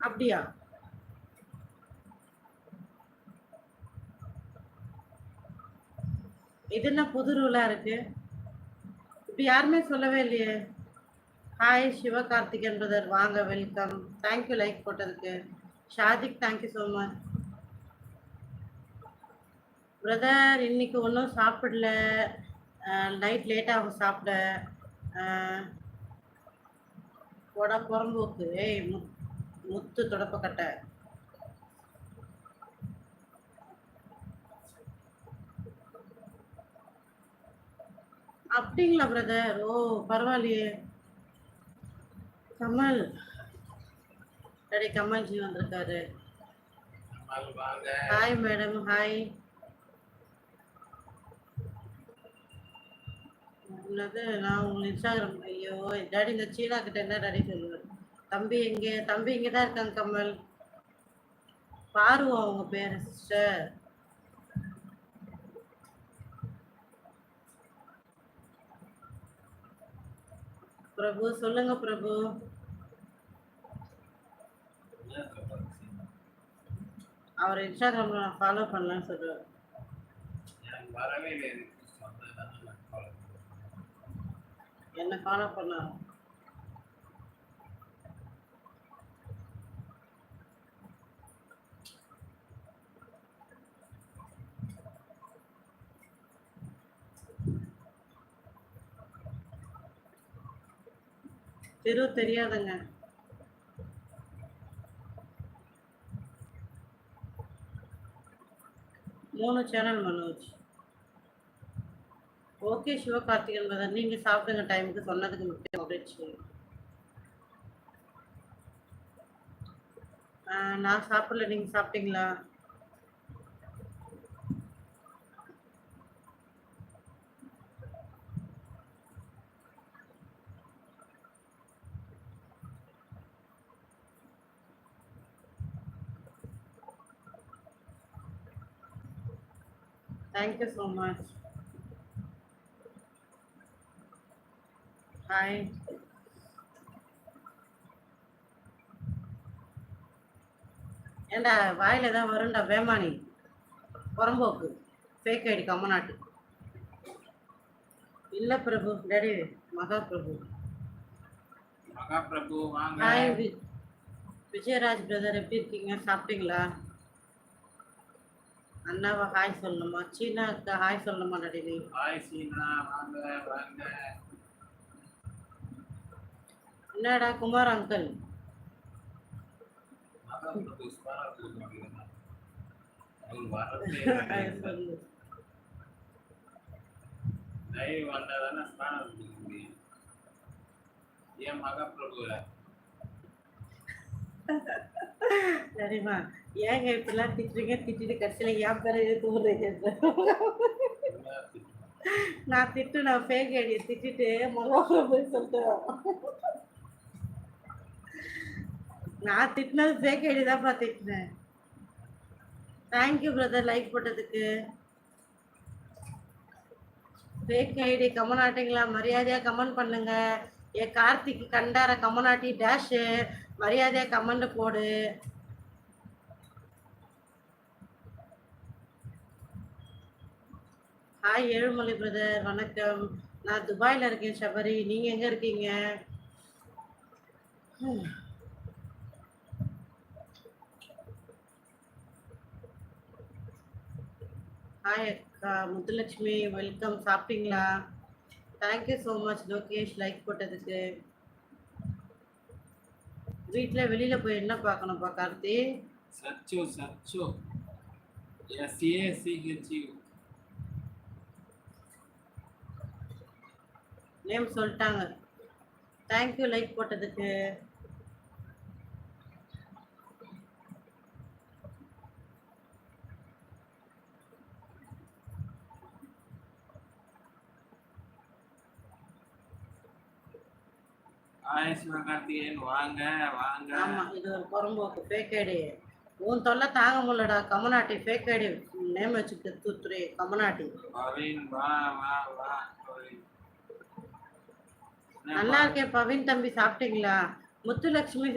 அப்படியா? இது என்ன புது ரூலா இருக்கு? இப்ப யாருமே சொல்லவே இல்லையே. ஹாய் சிவகார்த்திகன் பிரதர் வாங்க வெல்கம் தேங்க்யூ லைக் போட்டதுக்கு. Shadiq thank you so much brother இன்னைக்கு ஒன்றும் சாப்பிடல. நைட் அவங்க சாப்பிட. அஹ், புறம்போக்கு ஏய் முத்து தொடப்பக்கட்டை அப்படிங்களா பிரதர் ஓ பரவாயில்லையே. கமல். டேடி கமல்ஜி வந்திருக்காரு. ஹாய் மேடம் ஹாய் என்னது நான் உங்களை இன்ஸ்டாகிராம் ஐயோ டாடி இந்த சீனா கிட்ட என்ன டாடி சொல்லுவேன் தம்பி எங்க? தம்பி இங்கே தான் இருக்காங்க கமல். பாருவோம் அவங்க பேர் சிஸ்டர் பிரபு சொல்லுங்க பிரபு. அவர் இன்ஸ்டாகிராம்ல நான் ஃபாலோ பண்ணலான்னு சொல்லுவேன் என்ன ஃபாலோ பண்ணலாம் இது. வந்ததுனால நான் follow பண்றேன். என்ன ஃபாலோ பண்ண தெரு தெரியாதுங்க. மூணு channel Manoj. Okay Sivakarthikan brother நீங்க சாப்பிடுங்க டைமுக்கு சொன்னதுக்கு மிக்க மகிழ்ச்சி. நான் சாப்பிடல நீங்க சாப்பிட்டீங்களா? தேங்க்யூ ஸோ மச் ஹாய் ஏண்டா வாயில தான் வரும்டா வேமானி. புறம்போக்கு. ஃபேக் ஐடி கம்மநாட்டு இல்ல பிரபு டேடி மகா பிரபு மகாபிரபு வாங்க. ஹாய் வி விஜயராஜ் பிரதர் எப்படி இருக்கீங்க? சாப்பிட்டீங்களா? அண்ணாவை ஹாய் சொல்லணுமா? சீனாக்கு ஹாய் சொல்லணுமா டேடி நீ? ஹாய் சீனா வாங்க வாங்க. என்னடா குமார் அங்கிள்? மகாபிரபு ஸ்மரணம் கொடுக்க முடியுமா? ஏன் சரிம்மா. ஏங்க இப்படிலாம் திட்டுறீங்க? திட்டிட்டு கடைசியில ஏன் பேர எடுத்து விடுறீங்க நான் திட்டு நான் ஃபேக் ஐடியை திட்டிட்டு மகா போய் சொல்லிட்டு நான் திட்டினது ஃபேக் ஐடி தான்ப்பா திட்டினேன். தேங்க்யூ பிரதர் லைக் போட்டதுக்கு. ஃபேக் ஐடி கமெண்ட் ஆட்டிங்களா? மரியாதையாக கமெண்ட் பண்ணுங்கள் ஏ கார்த்திக் கண்டார கமனாட்டி டேஷு மரியாதையாக கமெண்ட் போடு. ஹாய் ஏழுமலை பிரதர் வணக்கம். நான் துபாயில் இருக்கேன் ஷபரி நீங்கள் எங்கே இருக்கீங்க? ஹாய் அக்கா முத்துலட்சுமி வெல்கம் சாப்பிட்டீங்களா? Thank you so much Lokesh like போட்டதுக்கு. வீட்டில் வெளியில் போய் என்ன பார்க்கணும்ப்பா கார்த்தி? சச்சோ சச்சோ S A C H U name சொல்லிட்டாங்க. தேங்க்யூ லைக் போட்டதுக்கு. ஹாய் சிவகார்த்திகேயன் வாங்க வாங்க. ஆமா இது ஒரு புறம்போக்கு ஃபேக் ஐடி உன் தொல்லை தாங்க முடியலடா கமநாட்டி ஃபேக் ஐடி நேம் வச்சுட்டு தூத்துரு கமநாட்டி பவின் வா வா வா நல்லா இருக்கேன் பவின் தம்பி சாப்பிட்டீங்களா? முத்துலட்சுமி